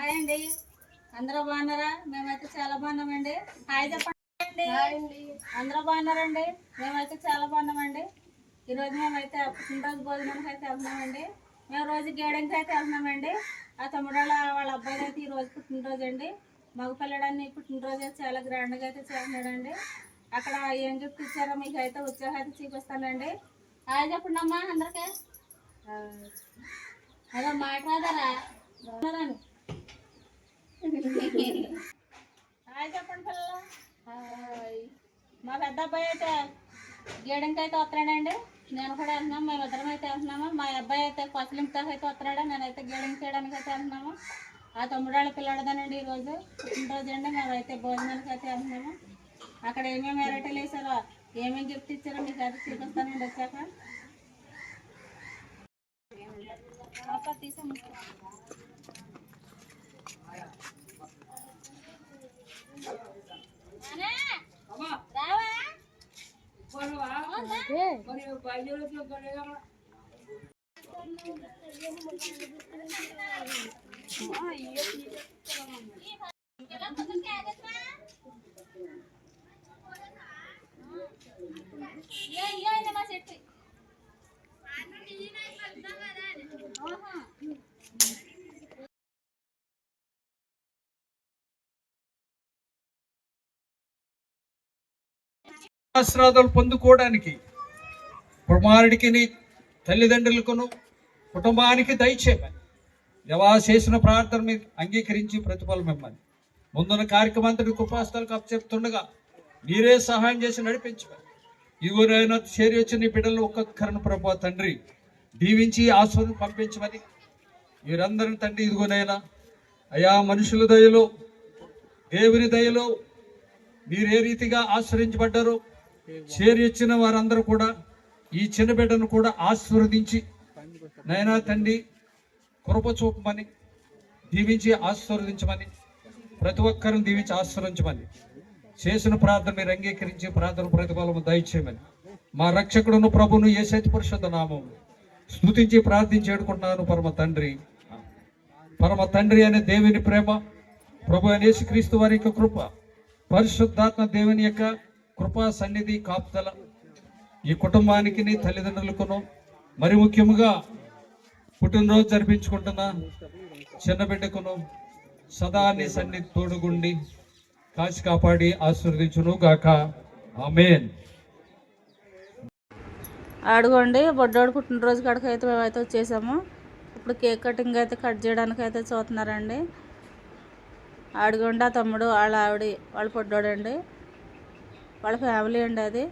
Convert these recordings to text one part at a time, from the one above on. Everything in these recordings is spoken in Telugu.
హాయ్ అండి. అందరూ బాగున్నారా? మేమైతే చాలా బాగున్నామండి. హాయ్ చెప్పండి. అందరూ బాగున్నారండి? మేమైతే చాలా బాగున్నామండి. ఈరోజు మేమైతే పుట్టినరోజు భోజనానికి అయితే వెళ్తున్నామండి. మేము రోజు గేడెంకి అయితే వెళ్తున్నామండి. ఆ తమ్ముడు వాళ్ళ అబ్బాయి అయితే ఈ రోజు పుట్టినరోజు అండి మగ పిల్లడాన్ని పుట్టినరోజు అయితే చాలా గ్రాండ్గా అయితే చేస్తున్నాడండి. అక్కడ ఏం గిఫ్ట్ ఇచ్చారో మీకు అయితే ఉత్సాహం అయితే చూపిస్తానండి. హాయ్ చెప్పండి అమ్మా అందరికీ అదో మాట్లాడరా హాయ్ చెప్పండి పిల్లలు. హాయ్. మా పెద్ద అబ్బాయి అయితే గేడంకి అయితే వస్తున్నాడండి. నేను కూడా వెళ్తున్నాము మేము ఇద్దరం అయితే వెళ్తున్నాము. మా అబ్బాయి అయితే కొసలింపుతో అయితే వస్తున్నాడు. నేనైతే గేడింగ్ చేయడానికి అయితే వెళ్తున్నాము. ఆ తమ్ముడు వాళ్ళ పిల్లడదానండి ఈరోజు. పుట్టినరోజు అండి మేము అయితే భోజనానికి అయితే వెళ్తున్నాము. అక్కడ ఏమేమి వెరైటీలు వేసారో ఏమేమి గిఫ్ట్ ఇచ్చారో మీకు అది చూపిస్తానండి వచ్చాక. తీసాము ఆశీర్వాదాలు పొందుకోవడానికి కుమారుడికి తల్లిదండ్రులకును కుటుంబానికి దయచేయమని. దేవా చేసిన ప్రార్థన మీరు అంగీకరించి ప్రతిఫలం ఇమ్మని. ముందున్న కార్యక్రమంతటి కృపాస్తాలకు అప్పచెప్తుండగా మీరే సహాయం చేసి నడిపించమని. ఇగురైనా చేరి వచ్చిన బిడ్డలు ఒక్కొక్కరిని ప్రభా తండ్రి దీవించి ఆస్వాదం పంపించమని. మీరందరిని తండ్రి ఇదిగోనైనా అయా మనుషుల దయలో దేవుని దయలో మీరు ఏ రీతిగా ఆశ్రయించబడ్డారో చేరి వచ్చిన వారందరూ కూడా ఈ చిన్న బిడ్డను కూడా ఆశీర్వదించి నైనా తండ్రి కృప చూపమని దీవించి ఆశీర్వదించమని ప్రతి ఒక్కరిని దీవించి ఆశీర్వదించమని చేసిన ప్రార్థన మీరు అంగీకరించి ప్రార్థన ప్రతిఫలము దయచేయమని. మా రక్షకుడును ప్రభును ఏ శతి పరిషత్ నామం స్థుతించి ప్రార్థించి ఏడుకుంటున్నాను పరమ తండ్రి. పరమ తండ్రి అనే దేవుని ప్రేమ ప్రభు అయిన క్రీస్తు వారి యొక్క కృప పరిశుద్ధాత్మ దేవుని యొక్క కృపా సన్నిధి కాపుదల ఈ కుటుంబానికి తల్లిదండ్రులకును మరి ముఖ్యముగా పుట్టినరోజు జరిపించుకుంటున్న చిన్న బిడ్డకును సదా నీ సన్నిధి తోడుగుండి కాచి కాపాడి ఆశీర్వదించును గాక. ఆమెన్. అడగండి బొడ్డోడు పుట్టినరోజు కడక అయితే మేమైతే వచ్చేసాము. ఇప్పుడు కేక్ కటింగ్ అయితే కట్ చేయడానికి అయితే చూస్తున్నారండి. అడగండి ఆ తమ్ముడు వాళ్ళ ఆవిడ వాళ్ళ పొడ్డోడండి వాళ్ళ ఫ్యామిలీ అండి అది.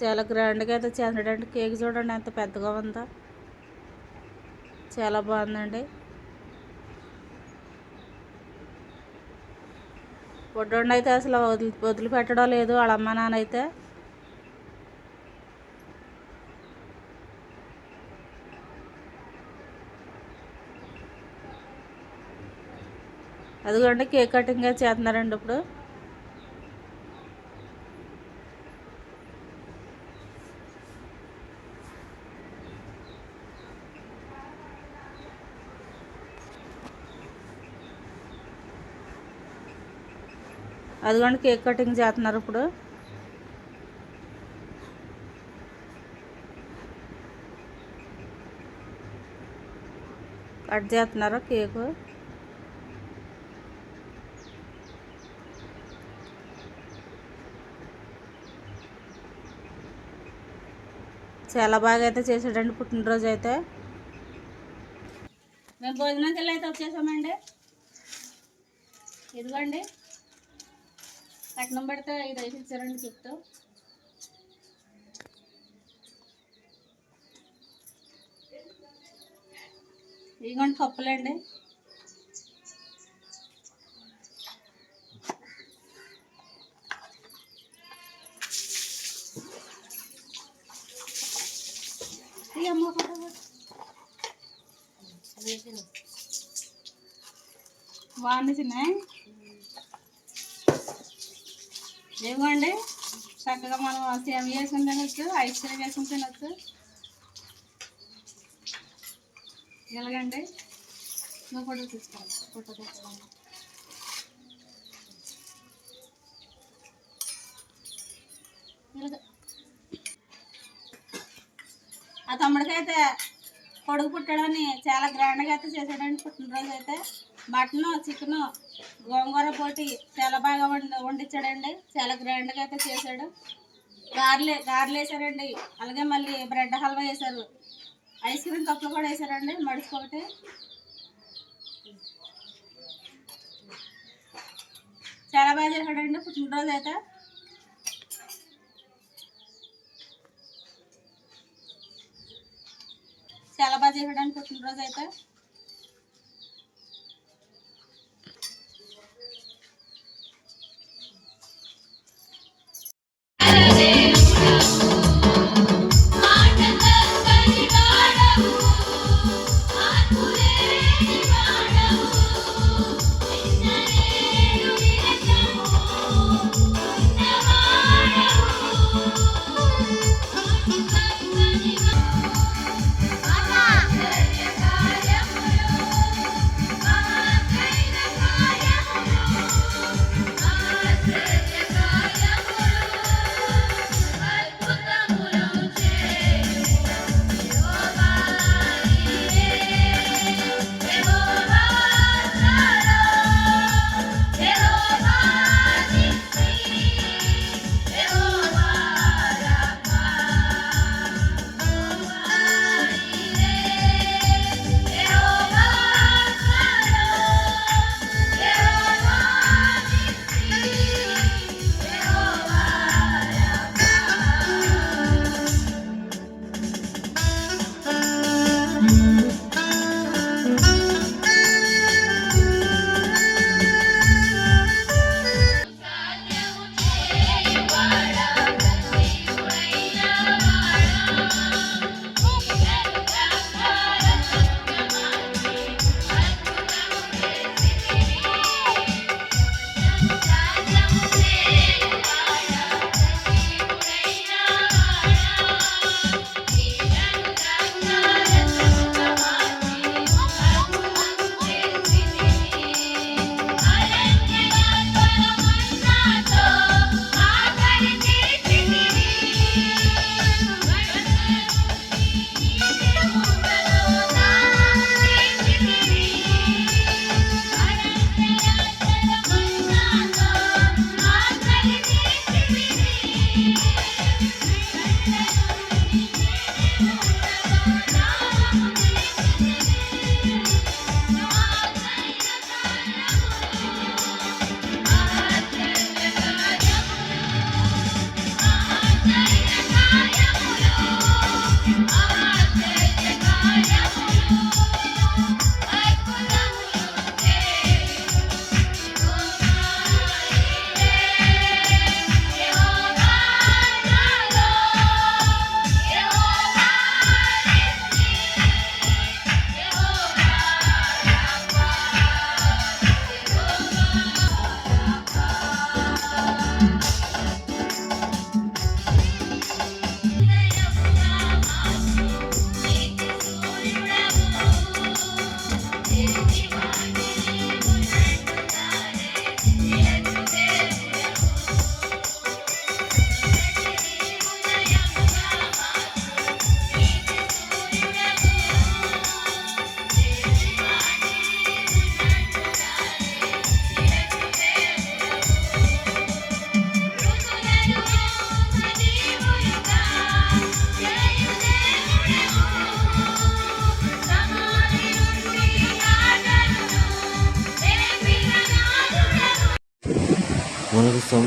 చాలా గ్రాండ్గా అయితే చేస్తున్నాడండి కేక్ చూడండి ఎంత పెద్దగా ఉందో. చాలా బాగుందండి. పొడ్డోడిని అయితే అసలు వదిలి వదిలిపెట్టడం లేదు. వాళ్ళ అమ్మ నాన్న అయితే. అదిగోండి కేక్ కటింగ్ చేస్తున్నారండి ఇప్పుడు. అదిగోండి కేక్ కటింగ్ చేస్తున్నారు ఇప్పుడు. కట్ చేస్తున్నారు కేకు? చాలా బాగా అయితే చేసాడండి పుట్టినరోజు అయితే. మేము భోజనం వెళ్ళి అయితే వచ్చేసామండి. ఇదిగోండి. కట్నం పెడితే ఐదు ఐదు ఇచ్చారండి గిఫ్ట్ ఇదిగోండి కప్పులండి ఈ అమ్మ. బాగుంది చిన్న. ఇవ్వండి. చక్కగా మనం సేమ్ వేసుకుని తినచ్చు ఐస్ క్రీమ్ వేసుకుని తినచ్చు. ఎలాగండి నువ్వు ఫోటో తీసుకోవాలి. ఫోటో తీసుకోవాలి. ఆ తమ్ముడికైతే కొడుకు పుట్టడాన్ని చాలా గ్రాండ్గా అయితే చేశాడండి పుట్టినరోజు అయితే. మటన్ చికెన్ గోంగూర పోటీ చాలా బాగా వండి వండించాడండి చాలా గ్రాండ్గా అయితే చేశాడు. గార్లే గార్లు వేసారండి. అలాగే మళ్ళీ బ్రెడ్ హల్వా వేశారు ఐస్ క్రీమ్ కప్పులు కూడా వేసారండి మడుచుకోటి చాలా బాగా చేశాడండి పుట్టినరోజు అయితే. చాలా బాగా చేశాడండి రోజు అయితే.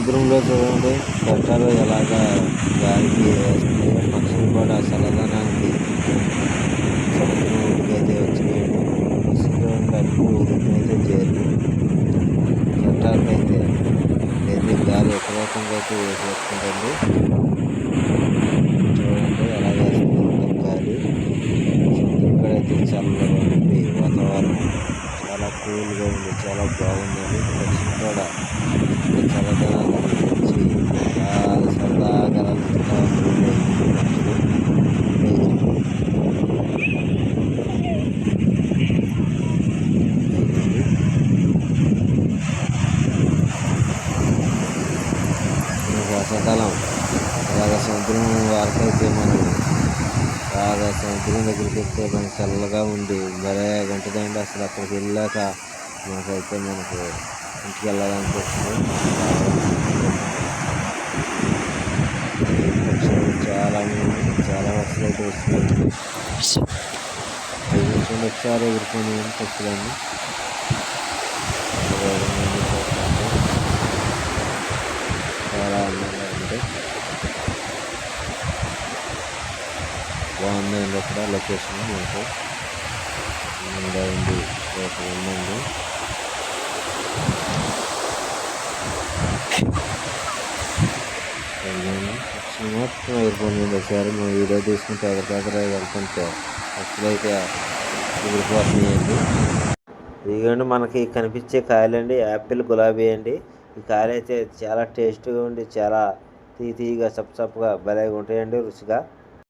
సముద్రంలో చూడండి కట్టాలు ఎలాగా గాలికి వేస్తున్నాయో పక్షులు కూడా చల్లదనానికి బాగుందని దక్షిణ కాడ చల్లదనం గురించి సరదాగా వర్షాకాలం బాగా సముద్రం వారికైతే మనం బాగా సముద్రం దగ్గరికి వెళ్తే మనకి చల్లగా ఉండి మరే గంటదండి అసలు అక్కడికి వెళ్ళాక మనకైతే మనకు ఇంటికి వెళ్ళాలనిపిస్తుంది చాలా చాలా వస్తువులు అయితే వస్తున్నాయి చూడండి ఒకసారి ఎదుర్కొని పక్షులన్నీ చాలా అందంగా ఉంది బాగుందండి అక్కడ లొకేషన్ మనకు అందంగా ఉంది ఒక ఉందండి వెళ్ళాను. పక్షులు మొత్తం ఎగిరిపోయింది ఒకసారి మేము వీడియో తీసుకుంటే ఎక్కడికక్కడ వెళ్తుంటే పక్షులు అయితే ఎగిరిపోతున్నాయండి ఇదిగోండి మనకి కనిపించే కాయలండి. యాపిల్ గులాబీ అండి. ఈ కాయలు అయితే చాలా టేస్ట్గా ఉండి చాలా తీ తీగా చప్ప చప్పగా భలేగా ఉంటాయండి రుచిగా.